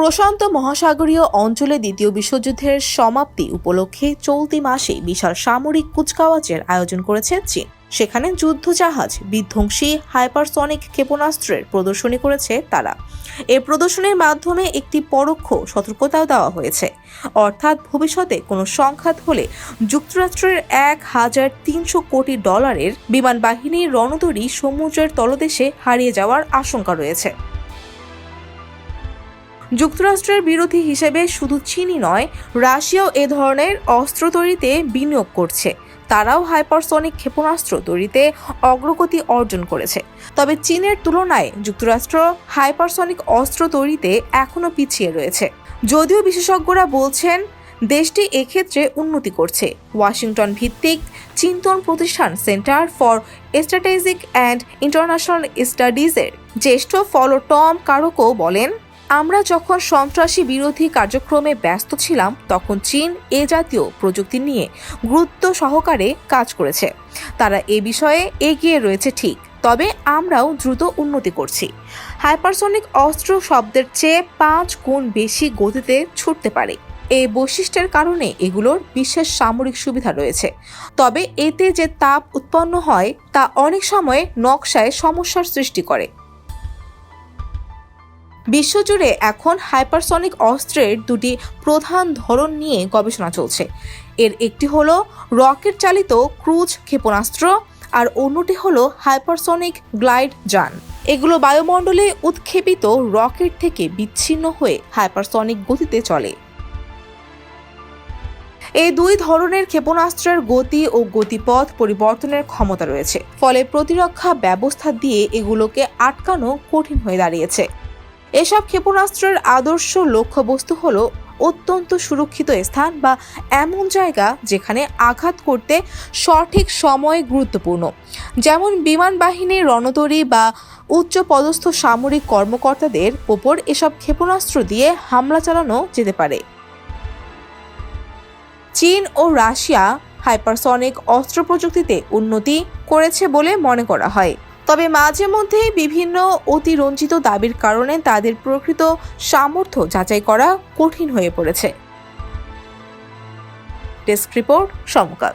প্রশান্ত মহাসাগরীয় অঞ্চলে দ্বিতীয় বিশ্বযুদ্ধের সমাপ্তি উপলক্ষে চলতি মাসে বিশাল সামরিক কুচকাওয়াজের আয়োজন করেছে চীন। সেখানে যুদ্ধজাহাজ, বিধ্বংসী হাইপারসনিক ক্ষেপণাস্ত্রের প্রদর্শনী করেছে তারা। এ প্রদর্শনীর মাধ্যমে একটি পরোক্ষ সতর্কতাও দেওয়া হয়েছে। অর্থাৎ ভবিষ্যতে কোনো সংঘাত হলে যুক্তরাষ্ট্রের এক হাজার তিনশো কোটি ডলারের বিমান বাহিনীর রণতরী সমুদ্রের তলদেশে হারিয়ে যাওয়ার আশঙ্কা রয়েছে। যুক্তরাষ্ট্রের বিরোধী হিসেবে শুধু চীনই নয়, রাশিয়াও এ ধরনের অস্ত্র তৈরিতে বিনিয়োগ করছে। তারাও হাইপারসনিক ক্ষেপণাস্ত্র তৈরিতে অগ্রগতি অর্জন করেছে। তবে চীনের তুলনায় যুক্তরাষ্ট্র হাইপারসনিক অস্ত্র তৈরিতে এখনও পিছিয়ে রয়েছে। যদিও বিশেষজ্ঞরা বলছেন, দেশটি এক্ষেত্রে উন্নতি করছে। ওয়াশিংটন ভিত্তিক চিন্তন প্রতিষ্ঠান centre for strategic and international স্টাডিজের জ্যেষ্ঠ ফলো টম কারকও বলেন আমরা যখন সন্ত্রাসী বিরোধী কার্যক্রমে ব্যস্ত ছিলাম, তখন চীন এ জাতীয় প্রযুক্তি নিয়ে গুরুত্ব সহকারে কাজ করেছে। তারা এ বিষয়ে এগিয়ে রয়েছে ঠিক, তবে আমরাও দ্রুত উন্নতি করছি। হাইপারসনিক অস্ত্র শব্দের চেয়ে পাঁচ গুণ বেশি গতিতে ছুটতে পারে। এই বৈশিষ্ট্যের কারণে এগুলোর বিশেষ সামরিক সুবিধা রয়েছে। তবে এতে যে তাপ উৎপন্ন হয়, তা অনেক সময় নকশায় সমস্যার সৃষ্টি করে। বিশ্বজুড়ে এখন হাইপারসনিক অস্ত্রের দুটি প্রধান ধরন নিয়ে গবেষণা চলছে। এর একটি হলো রকেট চালিত ক্রুজ ক্ষেপণাস্ত্র আর অন্যটি হলো হাইপারসনিক গ্লাইড যান। এগুলো বায়ুমণ্ডলে উৎক্ষেপিত রকেট থেকে বিচ্ছিন্ন হয়ে হাইপারসনিক গতিতে চলে। এই দুই ধরনের ক্ষেপণাস্ত্রের গতি ও গতিপথ পরিবর্তনের ক্ষমতা রয়েছে, ফলে প্রতিরক্ষা ব্যবস্থা দিয়ে এগুলোকে আটকানো কঠিন হয়ে দাঁড়িয়েছে। এসব ক্ষেপণাস্ত্রের আদর্শ লক্ষ্যবস্তু হল অত্যন্ত সুরক্ষিত স্থান বা এমন জায়গা যেখানে আঘাত করতে সঠিক সময় গুরুত্বপূর্ণ। যেমন বিমান বাহিনীর রণতরী বা উচ্চ পদস্থ সামরিক কর্মকর্তাদের ওপর এসব ক্ষেপণাস্ত্র দিয়ে হামলা চালানো যেতে পারে। চীন ও রাশিয়া হাইপারসনিক অস্ত্র প্রযুক্তিতে উন্নতি করেছে বলে মনে করা হয়। তবে মাঝে মধ্যে বিভিন্ন অতিরঞ্জিত দাবির কারণে তাদের প্রকৃত সামর্থ্য যাচাই করা কঠিন হয়ে পড়েছে। Desk report Samakal.